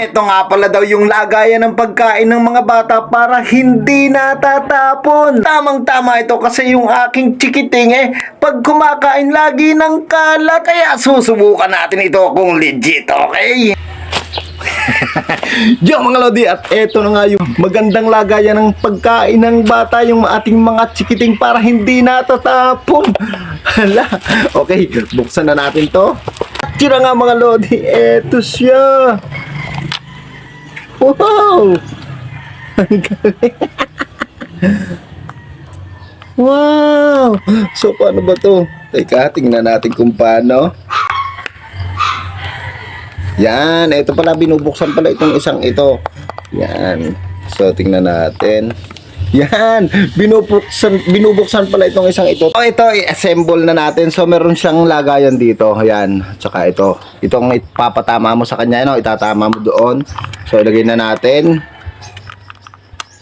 Ito nga pala daw yung lagayan ng pagkain ng mga bata para hindi natatapon. Tamang-tama ito kasi yung aking chikiting eh, pag kumakain lagi ng kalat, kaya susubukan natin ito kung legit, okay? Yo mga Lodi at eto na nga yung magandang lagayan ng pagkain ng bata yung ating mga chikiting para hindi natatapon. Hala, okay, buksan na natin to. Tira nga mga Lodi, eto siya. Wow! Wow! So paano ba to? Teka, tingnan natin kung paano. Yan, ito pala binubuksan pala itong isang ito. Yan. So tingnan natin. Yan, binubuksan binubuksan pala itong isang ito. Oh, ito i-assemble na natin. So meron siyang lagayan dito. Yan. Tsaka ito. Itong ipapatama mo sa kanya, no, itatama mo doon. So ilagay na natin.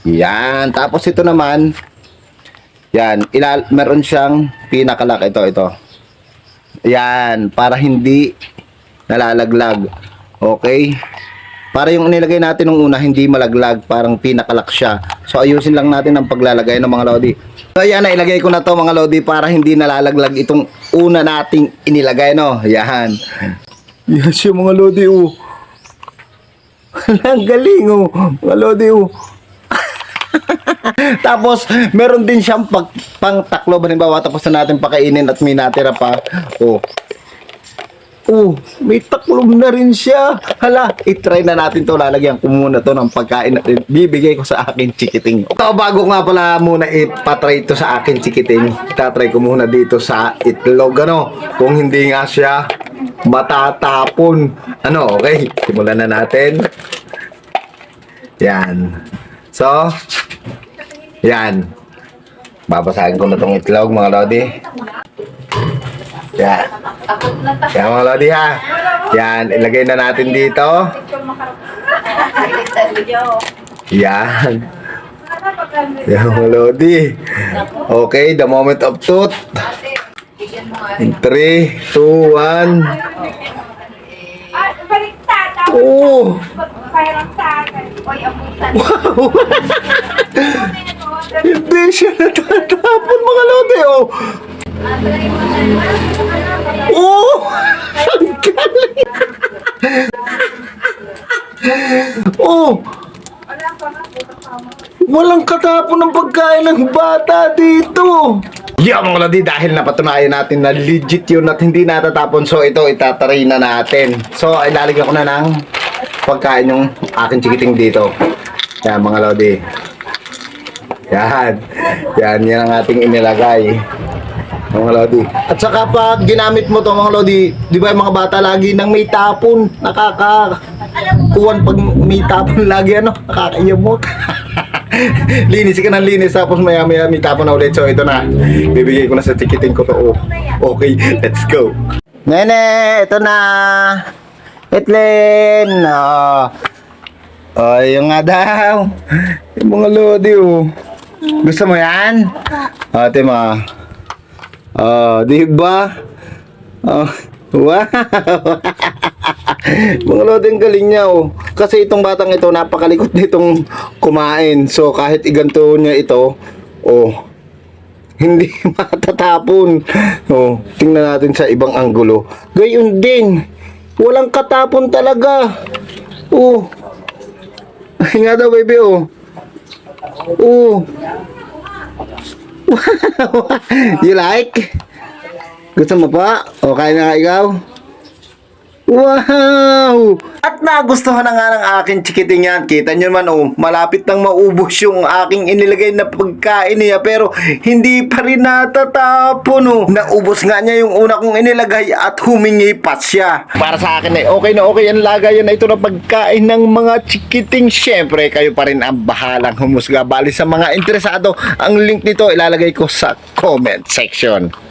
Yan. Tapos ito naman, yan, ilal meron siyang pinakalak ito, ito. Yan, para hindi nalalaglag. Okay? Para yung nilagay natin nung una, hindi malaglag, parang pinakalak siya. So, ayusin lang natin ang paglalagay ng mga lodi. So, yan, ilagay ko na to mga lodi para hindi nalalaglag itong una nating inilagay, no? Yan. Yan siya mga lodi, oh. Ang galing, oh. Mga lodi, oh. Tapos, meron din siyang pag, pang taklo. Halimbawa, tapos na natin pakainin at may natira pa. Oh, Oh, may taklob na rin siya. Hala, itry na natin to. Lalagyan ko muna to ng pagkain na bibigay ko sa akin chikiting. So, bago nga pala muna ipatry to sa akin chikiting, itatry ko muna dito sa itlog. Ano, kung hindi nga siya matatapon. Ano, okay. Simulan na natin. Yan. So, yan. Babasahin ko na tong itlog, mga lodi. Yan. Yan mga lodi ha. Yan, ilagay na natin dito. Yan. Yan mga lodi. Okay, the moment of truth. In 3, 2, 1. Ah, baliktad. Oh! Abutan. Hindi siya natatapon mga lodi. Oh! Oh! Walang katapon ng pagkain ng bata dito. Yo mga lodi, dahil napatunayan natin na legit yun at hindi natatapon. So ito, itatry na natin. So ilalagyan ko na ng pagkain yung aking chikiting dito. Yan mga lodi. Yan. Yan, yan ang ating inilagay. Mga lodi. At saka pag ginamit mo to mga lodi, di ba yung mga bata lagi nang may tapon, nakaka kuwan pag may tapon lagi ano, nakakaiyamot. linis ka ng linis tapos maya maya may tapon na ulit. So ito na, bibigay ko na sa tikiting ko to. Oh, okay, let's go. Nene, ito na. Etlin. Oh. Oh, yung nga daw. Yung mga lodi oh. Gusto mo yan? Ate ma. Oh, di ba? Oh, wow. Mga lodeng galing niya oh. Kasi itong batang ito napakalikot nitong kumain. So kahit iganto niya ito, oh, hindi matatapon. Oh, tingnan natin sa ibang anggulo. Gayon din. Walang katapon talaga. Oh. Nga daw baby oh. Oh. you like? Gusto mo pa? O, kaya na ka ikaw? Wow! At nagustuhan na nga ng aking chikiting yan. Kita nyo man, oh, malapit nang maubos yung aking inilagay na pagkain niya. Pero hindi pa rin natatapon, oh. Naubos nga niya yung una kong inilagay at humingi pa siya. Para sa akin, eh, okay na okay ang lagayan na ito na pagkain ng mga chikiting. Siyempre, kayo pa rin ang bahalang humusga. Bali sa mga interesado, ang link nito ilalagay ko sa comment section.